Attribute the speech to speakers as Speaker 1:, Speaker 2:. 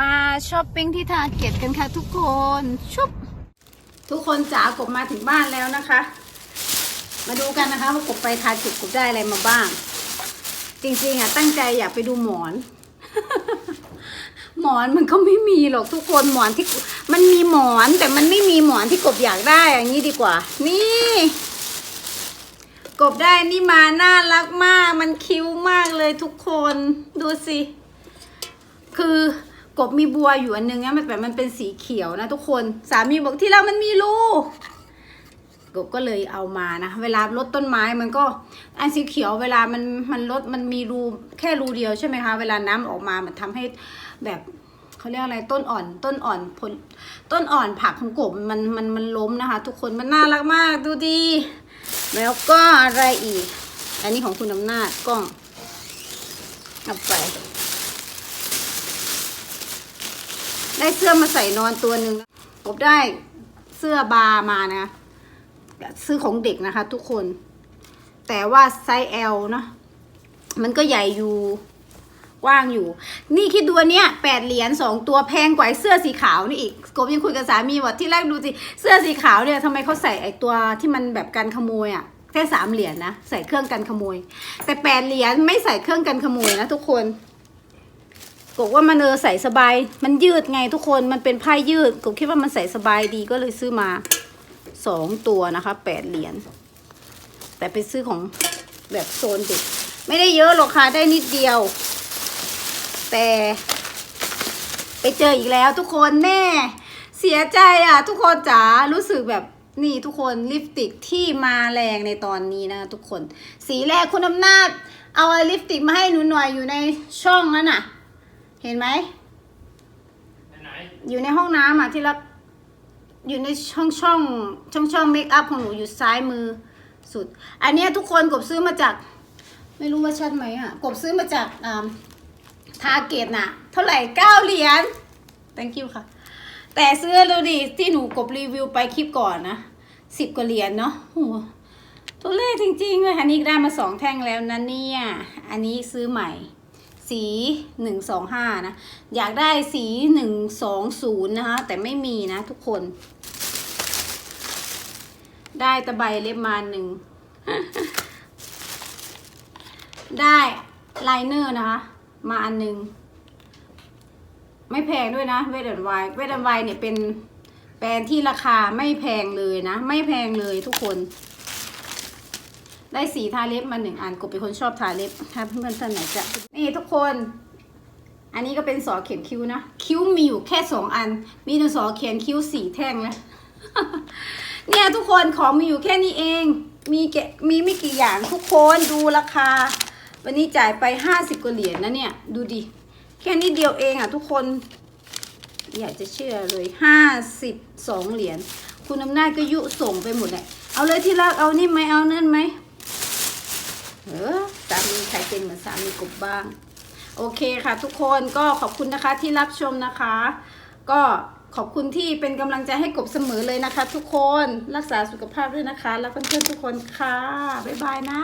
Speaker 1: มาช้อปปิ้งที่ทาเก็ตกันค่ะทุกคนชุบทุกคนจ๋ากบมาถึงบ้านแล้วนะคะ มาดูกันนะคะว่ากบไปทาเก็ตกบได้อะไรมาบ้าง จริงๆอะตั้งใจอยากไปดูหมอน หมอนมันก็ไม่มีหรอกทุกคนหมอนที่มันมีหมอนแต่มันไม่มีหมอนที่กบอยากได้อย่างนี้ดีกว่า นี่ กบได้นี่มาน่ารักมาก มันคิ้วมากเลยทุกคนดูสิคือ กบมีบัวอยู่อันนึงนะมันแบบมันเป็นสีเขียวนะทุกคน สามีบอกที่เรามันมีรูกบก็เลยเอามานะ เวลารดต้นไม้มันก็อันสีเขียวเวลามันมันลดมันมีรูแค่รูเดียวใช่ไหมคะ เวลาน้ำออกมามันทำให้แบบเขาเรียกอะไรต้นอ่อนต้นอ่อนผลต้นอ่อนผักของกบมันมันมันล้มนะคะ ทุกคนมันน่ารักมากดูดีแล้วก็อะไรอีก อันนี้ของคุณอำนาจกล้องเอาไป ได้เสื้อมาใส่นอนตัวหนึ่งผมได้เสื้อบาร์มานะซื้อของเด็กนะคะ ทุกคน แต่ว่าไซส์ L เนาะมันก็ใหญ่อยู่กว้างอยู่ นี่คิดดูอันเนี้ยแปดเหรียญสองตัวแพงกว่าเสื้อสีขาวนี่อีกกบยังคุยกับสามีว่าที่แรกดูสิเสื้อสีขาวเนี่ยทำไมเขาใส่ไอ้ตัวที่มันแบบกันขโมยอะ่ะแค่สามเหรียญนะใส่เครื่องกันขโมย แต่แปดเหรียญไม่ใส่เครื่องกันขโมยนะทุกคน กบว่ามันเออใส่สบาย มันยืดไงทุกคนมันเป็นผ้ายืดกบคิดว่ามันใส่สบายดีก็เลยซื้อมาสองตัวนะคะแปดเหรียญแต่ไปซื้อของแบบโซนเด็กไม่ได้เยอะหรอกค่ะได้นิดเดียว แต่ ไปเจออีกแล้วทุกคนแน่ เสียใจอะ ทุกคนจ๋ารู้สึกแบบนี่ทุกคนลิปสติกที่มาแรงในตอนนี้นะทุกคน สีแรกคุณอำนาจ เอาลิปสติกมาให้หนูหน่อยอยู่ในช่องนั้นน่ะ เห็นไหม
Speaker 2: ไหน
Speaker 1: อยู่ในห้องน้ำอะที่รักอยู่ในช่องช่องช่องช่องเมคอัพของหนูอยู่ซ้ายมือสุด อันเนี้ยทุกคนกบซื้อมาจาก ไม่รู้ว่าชัดไหมอะ กบซื้อมาจากอ่าทาเกตน่ะ เท่าไหร่เก้าเหรียญ thank you ค่ะ แต่เสื้อดูดิที่หนูกบรีวิวไปคลิปก่อนนะสิบกว่าเหรียญเนาะโหตัวเลขจริงๆเลยอันนี้ได้มาสองแท่งแล้วนะเนี่ย อันนี้ซื้อใหม่ สีหนึ่งสองห้านะ อยากได้สีหนึ่งสองศูนย์นะคะ แต่ไม่มีนะทุกคน ได้ตะไบเล็บมาหนึ่ง ได้ไลเนอร์นะคะ มาอันหนึ่ง ไม่แพงด้วยนะเวดแอนไวเวดแอนไวเนี่ยเป็นแบรนด์ที่ราคาไม่แพงเลยนะ ไม่แพงเลยทุกคน ได้สีทาเล็บมาหนึ่งอันกบเป็นคนชอบทาเล็บ ถ้าเพื่อนๆท่านไหนจะนี่ทุกคน อันนี้ก็เป็นสอเขียนคิ้วนะ คิ้วมีอยู่แค่สองอัน มีหนึ่งสอเขียนคิ้วสี่แท่งแล้วเนี่ยทุกคนของมีอยู่แค่นี้เอง มีแกมีไม่กี่อย่างทุกคนดูราคา วันนี้จ่ายไปห้าสิบกว่าเหรียญนะเนี่ย ดูดิ แค่นี้เดียวเองอะทุกคน อยากจะเชื่อเลยห้าสิบสองเหรียญ คุณอำนาจก็ยุส่งไปหมดเลยเอาเลยที่รักเอานี่ไหมเอานั่นไหม เออสามีใครเป็นเหมือนสามีกบบ้าง โอเคค่ะ ทุกคนก็ขอบคุณนะคะที่รับชมนะคะ ก็ขอบคุณที่เป็นกำลังใจให้กบเสมอเลยนะคะ ทุกคนรักษาสุขภาพด้วยนะคะ แล้วเพื่อนๆทุกคนค่ะ บ๊ายบายนะ